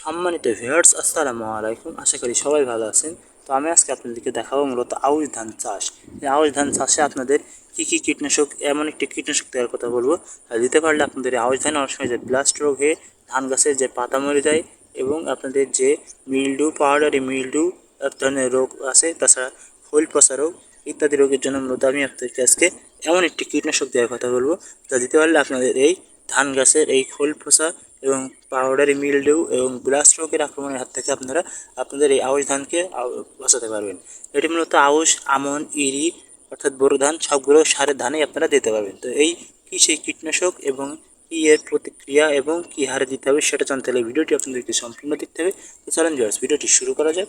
সম্মানিত ভিউয়ার্স, আসসালামু আলাইকুম। আশা করি সবাই ভালো আছেন। তো আমি আজকে আপনাদেরকে দেখাবো মূলত আউশ ধান চাষ। এই আউশ ধান চাষে আপনাদের কী কী কীটনাশক, এমন একটি কীটনাশক দেওয়ার কথা বলব। দিতে পারলে আপনাদের আউশ ধান অনেক সময় যে ব্লাস্ট রোগ হয়ে ধান গাছের যে পাতা মরে যায় এবং আপনাদের যে মিল্ডু পাউডারি মিল্ডু এক ধরনের রোগ আছে, তাছাড়া খোল পচা রোগ ইত্যাদি রোগের জন্য মূলত আমি আপনাদেরকে আজকে এমন একটি কীটনাশক দেওয়ার কথা বলব। যা দিতে পারলে আপনাদের এই ধান গাছের এই খোল পচা এবং পাউডারি মিলডেউ এবং ব্লাস্ট রোগের আক্রমণের হাত থেকে আপনারা আপনাদের এই আউশ ধানকে বাঁচাতে পারবেন। এটি মূলত আউশ, আমন, ইরি অর্থাৎ বোরো ধান সবগুলো সারের ধানেই আপনারা দিতে পারবেন। তো এই কি সেই কীটনাশক এবং কি এর প্রতিক্রিয়া এবং কি হারে দিতে হবে সেটা জানতে হলে ভিডিওটি আপনাদেরকে সম্পূর্ণ দেখতে হবে। তো চলেন ভিউয়ার্স ভিডিওটি শুরু করা যাক।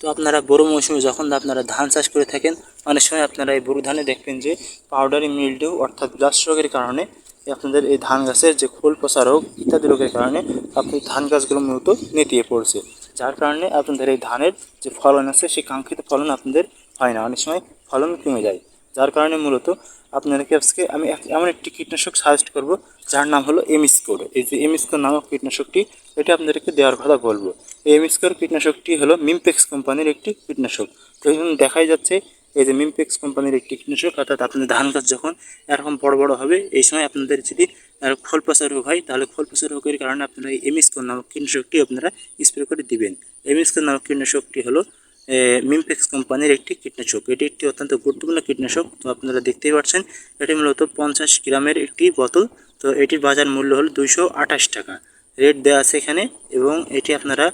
তো আপনারা বড় মৌসুমে যখন আপনারা ধান চাষ করে থাকেন, অনেক সময় আপনারা এই বড় ধানে দেখবেন যে পাউডারি মিল্ডিউ অর্থাৎ ব্লাস্ট রোগের কারণে আপনাদের এই ধান গাছের যে খোল পচা রোগ ইত্যাদি রোগের কারণে আপনি ধান গাছগুলো মূলত নেতিয়ে পড়ছে। যার কারণে আপনাদের এই ধানের যে ফলন আছে, সেই কাঙ্ক্ষিত ফলন আপনাদের হয় না। অনেক সময় ফলন কমে যায়। যার কারণে মূলত আপনাদেরকে আজকে আমি এমন একটি কীটনাশক সাজেস্ট করব, যার নাম হলো এমিস্কোর এই যে এমিস্কোর নামক কীটনাশকটি, এটা আপনাদেরকে দেওয়ার কথা বলব। এই এমিস্কোর কীটনাশকটি হলো মিমপেক্স কোম্পানির একটি কীটনাশক। তো দেখাই যাচ্ছে এই যে মিমপেক্স কোম্পানির একটি কীটনাশক, অর্থাৎ আপনাদের ধান গাছ যখন এরকম বড় বড় হবে, এই সময় আপনাদের যদি খোল পচা রোগ হয়, তাহলে খোল পচা রোগের কারণে আপনারা এই এমিস্কোর নামক কীটনাশকটি আপনারা স্প্রে করে দিবেন। এমিস্কোর নামক কীটনাশকটি হলো মিমপেক্স কোম্পানির একটি কীটনাশক। এটি একটি অত্যন্ত গুরুত্বপূর্ণ কীটনাশক, তো আপনারা দেখতেই পাচ্ছেন, এটি মূলত পঞ্চাশ গ্রামের একটি বোতল, তো এটির বাজার মূল্য হলো দুইশো আঠাশ টাকা। রেট দেওয়া আছে এখানে, এবং এটি আপনারা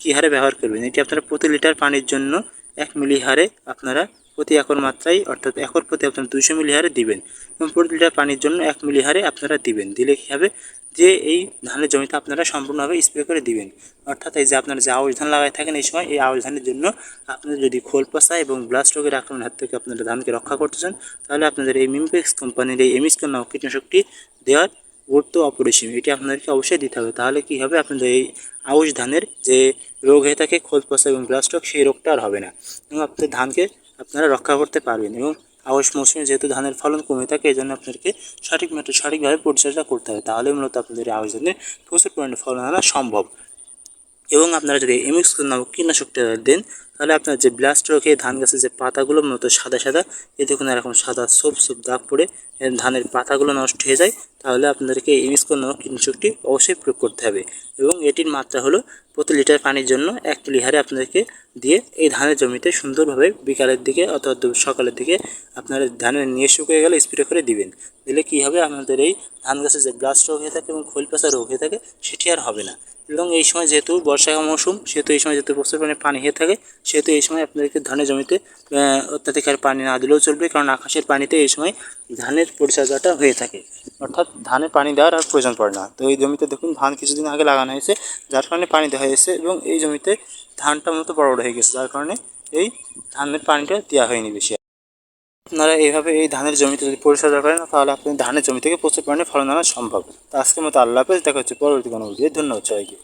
কী হারে ব্যবহার করবেন? এটি আপনারা প্রতি লিটার পানির জন্য এক মিলি হারে আপনারা প্রতি একর মাত্রায়, অর্থাৎ একর প্রতি আপনারা দুইশো মিলি হারে দিবেন। এবং প্রতি লিটার পানির জন্য এক মিলি হারে আপনারা দিবেন। দিলে কী হবে? যে এই ধানের জমিতে আপনারা সম্পূর্ণভাবে স্প্রে করে দিবেন। অর্থাৎ এই যে আপনারা যে আউশ ধান লাগাই থাকেন এই সময়, এই আউশ ধানের জন্য আপনারা যদি খোল পচা এবং ব্লাস্ট রোগের আক্রমণের হাত থেকে আপনারা ধানকে রক্ষা করতে চান, তাহলে আপনাদের এই মিমপেক্স কোম্পানির এই এমিস্কন নামক কীটনাশকটি দেওয়ার গুরুত্ব অপরিসীম, এটি আপনাদেরকে অবশ্যই দিতে হবে। তাহলে কি হবে? আপনাদের এই আউশ ধানের যে রোগ হয়ে থাকে, খোল পচা এবং ব্লাস্টক সেই রোগটা আর হবে না। এবং আপনাদের ধানকে আপনারা রক্ষা করতে পারবেন এবং আউশ মৌসুমে যেহেতু ধানের ফলন কমে থাকে এই জন্য আপনাদেরকে সঠিক সঠিকভাবে পরিচর্যা করতে হবে। তাহলে মূলত আপনাদের আউশ ধানের প্রচুর পরিমাণে ফলন আনা সম্ভব। এবং আপনারা যদি এমিক্স নামক কীটনাশকটা দেন, তাহলে আপনার যে ব্লাস্ট রোগে ধান গাছের যে পাতাগুলো, মূলত সাদা সাদা এ দেখুন এরকম সাদা সোপ সোপ দাগ পড়ে ধানের পাতাগুলো নষ্ট হয়ে যায়, তাহলে আপনাদেরকে এমিক্স নামক কীটনাশকটি অবশ্যই প্রয়োগ করতে হবে। এবং এটির মাত্রা হলো প্রতি লিটার পানির জন্য এক মিলি হারে আপনাদেরকে দিয়ে এই ধানের জমিতে সুন্দরভাবে বিকালের দিকে অথবা সকালের দিকে আপনারা ধানের নিয়ে শুকিয়ে গেলে স্প্রে করে দিবেন। দিলে কী হবে? আপনাদের এই ধান গাছের যে ব্লাস্ট রোগ হয়ে থাকে এবং খোল পচা রোগ হয়ে থাকে, সেটি আর হবে না। এবং এই সময় যেহেতু বর্ষা মৌসুম, সেহেতু এই সময় যেহেতু প্রচুর পরিমাণে পানি হয়ে থাকে, সেহেতু এই সময় আপনাদেরকে ধানের জমিতে অত্যাধিক হারে পানি না দিলেও চলবে, কারণ আকাশের পানিতে এই সময় ধানের পরিচর্যাটা হয়ে থাকে। অর্থাৎ ধানের পানি দেওয়ার আর প্রয়োজন পড়ে না। তো এই জমিতে দেখুন, ধান কিছুদিন আগে লাগানো হয়েছে, যার কারণে পানি দেওয়া হয়েছে এবং এই জমিতে ধানটা মতো বড় বড় হয়ে গেছে, যার কারণে এই ধানের পানিটা দেওয়া হয়নি বেশি। আপনারা এইভাবে এই ধানের জমিতে যদি পরিচর্যা করেন, তাহলে আপনি ধানের জমি থেকে প্রচুর পরিমাণে ফলন আনা সম্ভব। তো আজকের মতো আল্লাহ হাফেজ, দেখা হচ্ছে পরবর্তী কোনো ভিডিও ধন্যবাদ সবাইকে।